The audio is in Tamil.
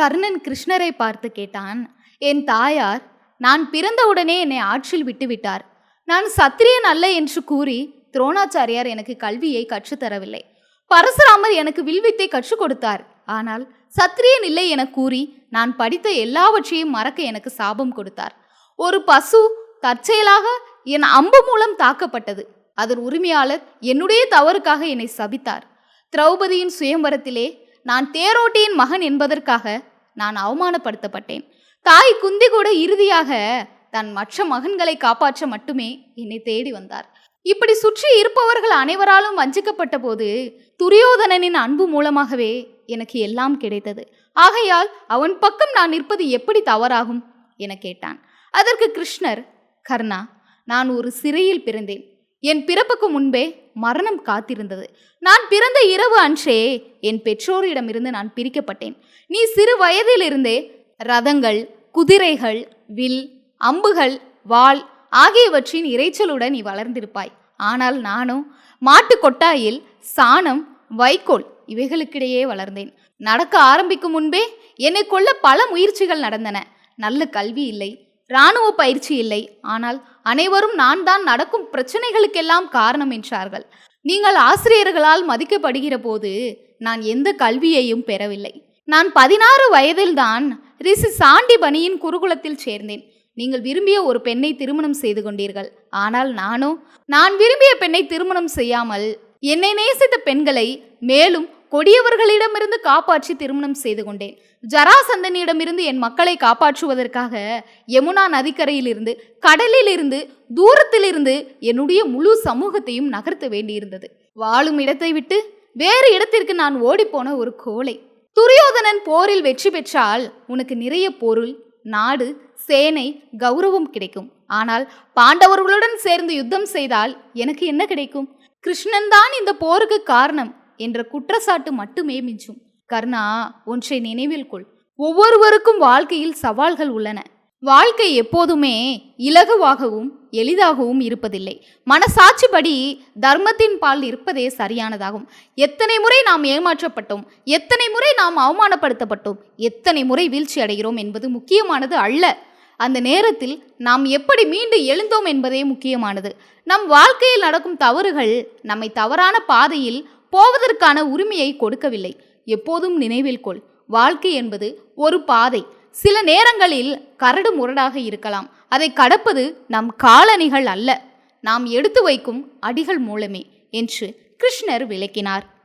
கர்ணன் கிருஷ்ணரை பார்த்து கேட்டான் என் தாயார் நான் பிறந்தவுடனே என்னை ஆட்சியில் விட்டுவிட்டார். நான் சத்திரியன் அல்ல என்று கூறி துரோணாச்சாரியார் எனக்கு கல்வியை கற்றுத்தரவில்லை பரசுராமர் எனக்கு வில்வித்தை கற்றுக் கொடுத்தார். ஆனால் சத்திரியன் இல்லை என கூறி நான் படித்த எல்லாவற்றையும் மறக்க எனக்கு சாபம் கொடுத்தார். ஒரு பசு தற்செயலாக என் அம்பு மூலம் தாக்கப்பட்டது. அதன் உரிமையாளர் என்னுடைய தவறுக்காக என்னை சபித்தார். திரௌபதியின் சுயம்பரத்திலே நான் தேரோட்டியின் மகன் என்பதற்காக நான் அவமானப்படுத்தப்பட்டேன். தாய் குந்தி கூட இறுதியாக தன் மற்ற மகன்களை காப்பாற்ற மட்டுமே என்னை தேடி வந்தார். இப்படி சுற்றி இருப்பவர்கள் அனைவராலும் வஞ்சிக்கப்பட்ட போது துரியோதனனின் அன்பு மூலமாகவே எனக்கு எல்லாம் கிடைத்தது. ஆகையால் அவன் பக்கம் நான் நிற்பது எப்படி தவறாகும்? என கேட்டான். அதற்கு கிருஷ்ணர் கர்ணா நான் ஒரு சிறையில் பிறந்தேன். என் பிறப்புக்கு முன்பே மரணம் காத்திருந்தது. நான் பிறந்த இரவு அன்றே என் பெற்றோரிடமிருந்து நான் பிரிக்கப்பட்டேன். நீ சிறு வயதிலிருந்தே ரதங்கள் குதிரைகள் வில் அம்புகள் வாள் ஆகியவற்றின் இரைச்சலுடன் நீ வளர்ந்திருப்பாய். ஆனால் நானும் மாட்டு கொட்டாயில் சாணம் வைக்கோல் இவைகளுக்கிடையே வளர்ந்தேன். நடக்க ஆரம்பிக்கும் முன்பே என்னை கொள்ள பல முயற்சிகள் நடந்தன. நல்ல கல்வி இல்லை இராணுவ பயிற்சி இல்லை. ஆனால் அனைவரும் நான் தான் நடக்கும் பிரச்சனைகளுக்கெல்லாம் காரணம் என்றார்கள். நீங்கள் ஆசிரியர்களால் மதிக்கப்படுகிற போது நான் எந்த கல்வியையும் பெறவில்லை. நான் பதினாறு வயதில்தான் ரிஷி சாண்டிபனியின் குருகுலத்தில் சேர்ந்தேன். நீங்கள் விரும்பிய ஒரு பெண்ணை திருமணம் செய்து கொண்டீர்கள். ஆனால் நானோ? நான் விரும்பிய பெண்ணை திருமணம் செய்யாமல் என்னை நேசித்த பெண்களை மேலும் கொடியவர்களிடமிருந்து காப்பாற்றி திருமணம் செய்து கொண்டேன். ஜராசந்தனிடமிருந்து என் மக்களை காப்பாற்றுவதற்காக யமுனா நதிக்கரையிலிருந்து கடலிலிருந்து தூரத்திலிருந்து என்னுடைய முழு சமூகத்தையும் நகர்த்த வேண்டியிருந்தது. வாழும் இடத்தை விட்டு வேறு இடத்திற்கு நான் ஓடிப்போன ஒரு கோழை துரியோதனன் போரில் வெற்றி பெற்றால் உனக்கு நிறைய பொருள் நாடு சேனை கௌரவம் கிடைக்கும். ஆனால் பாண்டவர்களுடன் சேர்ந்து யுத்தம் செய்தால் எனக்கு என்ன கிடைக்கும்? கிருஷ்ணன் தான் இந்த போருக்கு காரணம். என்ற குற்றச்சாட்டு மட்டுமே மிஞ்சும். கர்ணா ஒன்றை நினைவில் கொள். ஒவ்வொருவருக்கும் வாழ்க்கையில் சவால்கள் உள்ளன. வாழ்க்கை எப்போதுமே இலகுவாகவும் எளிதாகவும் இருப்பதில்லை. மனசாட்சிப்படி தர்மத்தின் பால் இருப்பதே சரியானதாகும். எத்தனை முறை நாம் ஏமாற்றப்பட்டோம் எத்தனை முறை நாம் அவமானப்படுத்தப்பட்டோம் எத்தனை முறை வீழ்ச்சி அடைகிறோம் என்பது முக்கியமானது அல்ல. அந்த நேரத்தில் நாம் எப்படி மீண்டு எழுந்தோம் என்பதே முக்கியமானது. நம் வாழ்க்கையில் நடக்கும் தவறுகள் நம்மை தவறான பாதையில் போவதற்கான உரிமையை கொடுக்கவில்லை. எப்போதும் நினைவில் கொள் வாழ்க்கை என்பது ஒரு பாதை. சில நேரங்களில் கரடு முரடாக இருக்கலாம். அதை கடப்பது நம் காலணிகள் அல்ல. நாம் எடுத்து வைக்கும் அடிகள் மூலமே என்று கிருஷ்ணர் விளக்கினார்.